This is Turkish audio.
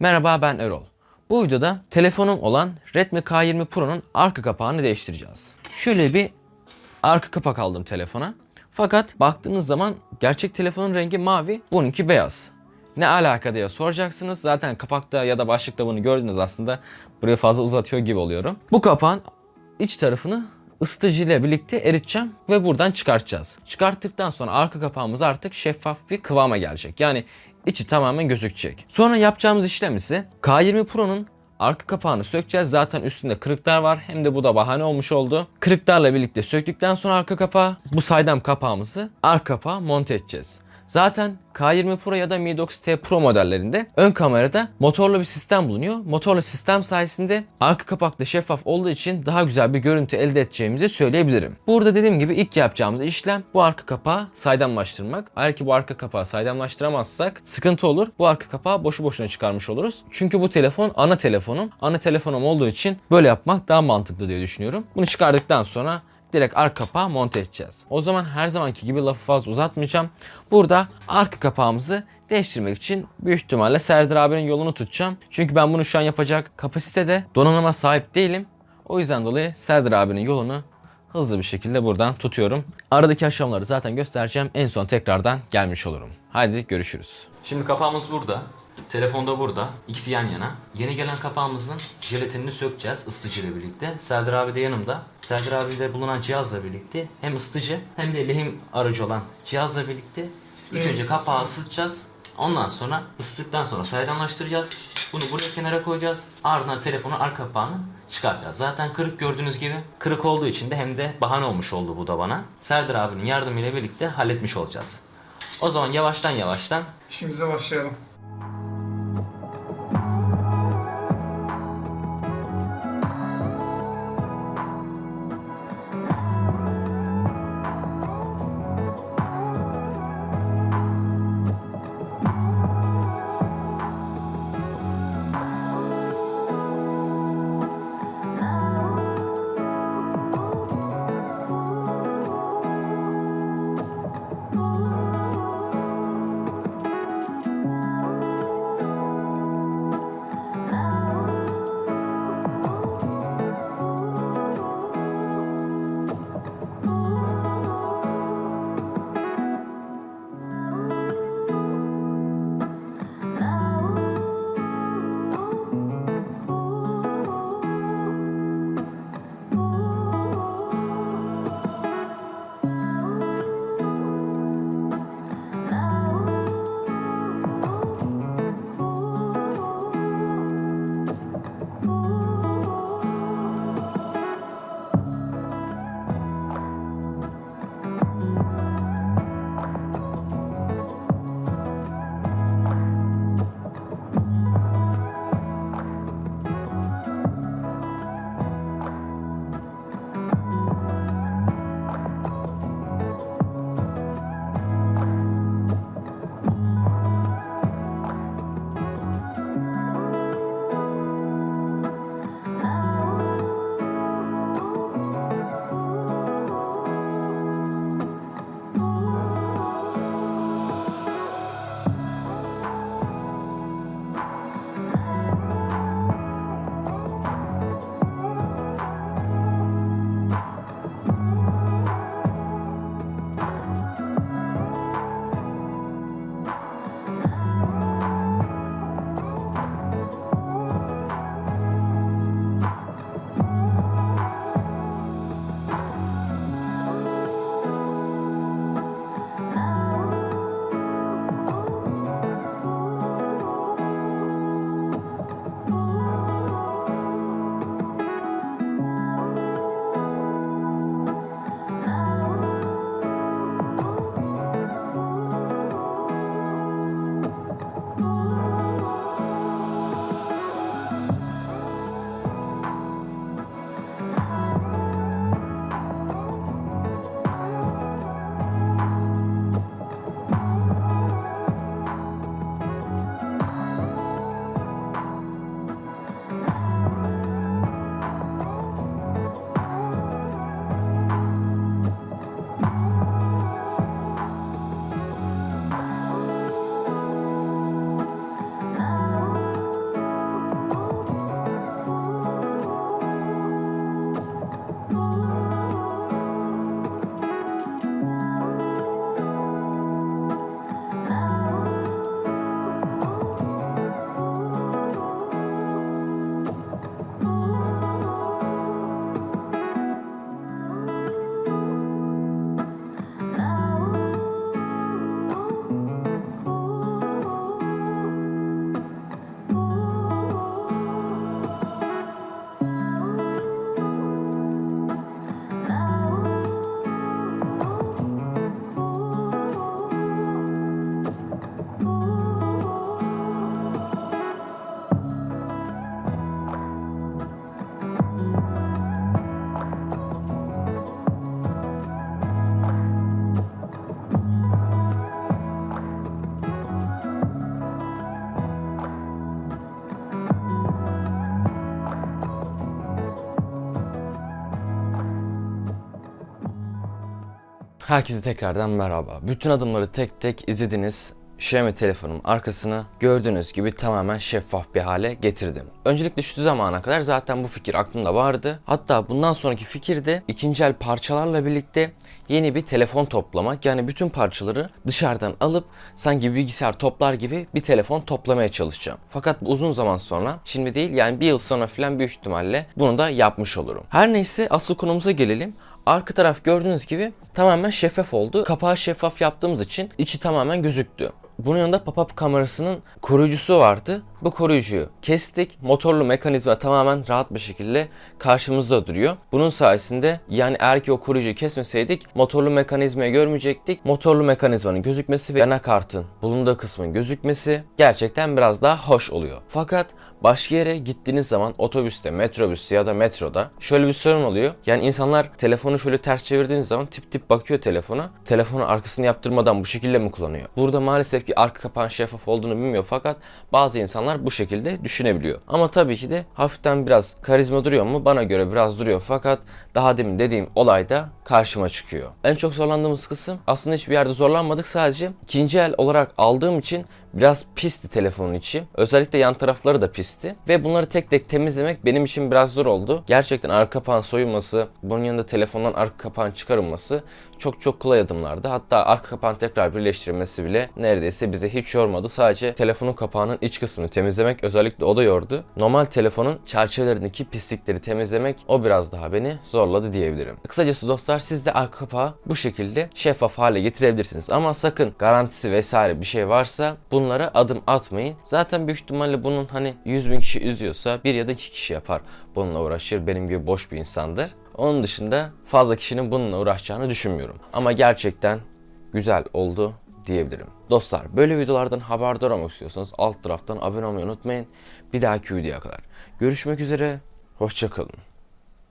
Merhaba ben Erol. Bu videoda telefonum olan Redmi K20 Pro'nun arka kapağını değiştireceğiz. Şöyle bir arka kapak aldım telefona. Fakat baktığınız zaman gerçek telefonun rengi mavi, bununki beyaz. Ne alaka diye soracaksınız. Zaten kapakta ya da başlıkta bunu gördünüz aslında. Buraya fazla uzatıyor gibi oluyorum. Bu kapağın iç tarafını ısıtıcı ile birlikte eriteceğim ve buradan çıkartacağız. Çıkarttıktan sonra arka kapağımız artık şeffaf bir kıvama gelecek. Yani içi tamamen gözükecek. Sonra yapacağımız işlem ise K20 Pro'nun arka kapağını sökeceğiz. Zaten üstünde kırıklar var. Hem de bu da bahane olmuş oldu. Kırıklarla birlikte söktükten sonra arka kapağı bu saydam kapağımızı arka kapağa monte edeceğiz. Zaten K20 Pro ya da Mi 9T Pro modellerinde ön kamerada motorlu bir sistem bulunuyor. Motorlu sistem sayesinde arka kapakta şeffaf olduğu için daha güzel bir görüntü elde edeceğimizi söyleyebilirim. Burada dediğim gibi ilk yapacağımız işlem bu arka kapağı saydamlaştırmak. Eğer ki bu arka kapağı saydamlaştıramazsak sıkıntı olur. Bu arka kapağı boşu boşuna çıkarmış oluruz. Çünkü bu telefon ana telefonum. Ana telefonum olduğu için böyle yapmak daha mantıklı diye düşünüyorum. Bunu çıkardıktan sonra direkt arka kapağı monte edeceğiz. O zaman her zamanki gibi lafı fazla uzatmayacağım. Burada arka kapağımızı değiştirmek için büyük ihtimalle Serdar abinin yolunu tutacağım. Çünkü ben bunu şu an yapacak kapasitede donanıma sahip değilim. O yüzden dolayı Serdar abinin yolunu hızlı bir şekilde buradan tutuyorum. Aradaki aşamaları zaten göstereceğim. En son tekrardan gelmiş olurum. Haydi görüşürüz. Şimdi kapağımız burada. Telefon da burada. İkisi yan yana. Yeni gelen kapağımızın jelatinini sökeceğiz ısıtıcı ile birlikte. Serdar abi de yanımda. Serdar abi de bulunan cihazla birlikte hem ısıtıcı hem de lehim aracı olan cihazla birlikte ilk önce kapağı ısıtacağız. Ondan sonra ısıttıktan sonra saydamlaştıracağız. Bunu buraya kenara koyacağız. Ardından telefonun arka kapağını çıkartacağız. Zaten kırık gördüğünüz gibi. Kırık olduğu için de hem de bahane olmuş oldu bu da bana. Serdar abinin yardımıyla birlikte halletmiş olacağız. O zaman yavaştan yavaştan İşimize başlayalım. Herkese tekrardan merhaba. Bütün adımları tek tek izlediniz. Xiaomi telefonun arkasını gördüğünüz gibi tamamen şeffaf bir hale getirdim. Öncelikle şu zamana kadar zaten bu fikir aklımda vardı. Hatta bundan sonraki fikir de ikinci el parçalarla birlikte yeni bir telefon toplamak. Yani bütün parçaları dışarıdan alıp sanki bilgisayar toplar gibi bir telefon toplamaya çalışacağım. Fakat uzun zaman sonra şimdi değil yani bir yıl sonra falan büyük ihtimalle bunu da yapmış olurum. Her neyse asıl konumuza gelelim. Arka taraf gördüğünüz gibi tamamen şeffaf oldu. Kapağı şeffaf yaptığımız için içi tamamen gözüktü. Bunun yanında pop-up kamerasının koruyucusu vardı. Bu koruyucuyu kestik. Motorlu mekanizma tamamen rahat bir şekilde karşımızda duruyor. Bunun sayesinde yani eğer ki o koruyucuyu kesmeseydik motorlu mekanizmayı görmeyecektik. Motorlu mekanizmanın gözükmesi ve anakartın bulunduğu kısmın gözükmesi gerçekten biraz daha hoş oluyor. Fakat başka yere gittiğiniz zaman otobüste, metrobüste ya da metroda şöyle bir sorun oluyor. Yani insanlar telefonu şöyle ters çevirdiğiniz zaman tip tip bakıyor telefona. Telefonu arkasını yaptırmadan bu şekilde mi kullanıyor? Burada maalesef ki arka kapağın şeffaf olduğunu bilmiyor fakat bazı insanlar bu şekilde düşünebiliyor. Ama tabii ki de hafiften biraz karizma duruyor mu? Bana göre biraz duruyor fakat daha demin dediğim olay da karşıma çıkıyor. En çok zorlandığımız kısım aslında hiçbir yerde zorlanmadık sadece ikinci el olarak aldığım için biraz pisti telefonun içi. Özellikle yan tarafları da pisti. Ve bunları tek tek temizlemek benim için biraz zor oldu. Gerçekten arka kapağın soyulması, bunun yanında telefondan arka kapağın çıkarılması çok çok kolay adımlardı. Hatta arka kapağın tekrar birleştirilmesi bile neredeyse bize hiç yormadı. Sadece telefonun kapağının iç kısmını temizlemek özellikle o da yordu. Normal telefonun çerçevelerindeki pislikleri temizlemek o biraz daha beni zorladı diyebilirim. Kısacası dostlar siz de arka kapağı bu şekilde şeffaf hale getirebilirsiniz. Ama sakın garantisi vesaire bir şey varsa bunlara adım atmayın. Zaten büyük ihtimalle bunun hani 100 bin kişi üzüyorsa bir ya da iki kişi yapar bununla uğraşır. Benim gibi boş bir insandır. Onun dışında fazla kişinin bununla uğraşacağını düşünmüyorum. Ama gerçekten güzel oldu diyebilirim. Dostlar böyle videolardan haberdar olmak istiyorsanız alt taraftan abone olmayı unutmayın. Bir dahaki videoya kadar. Görüşmek üzere. Hoşçakalın.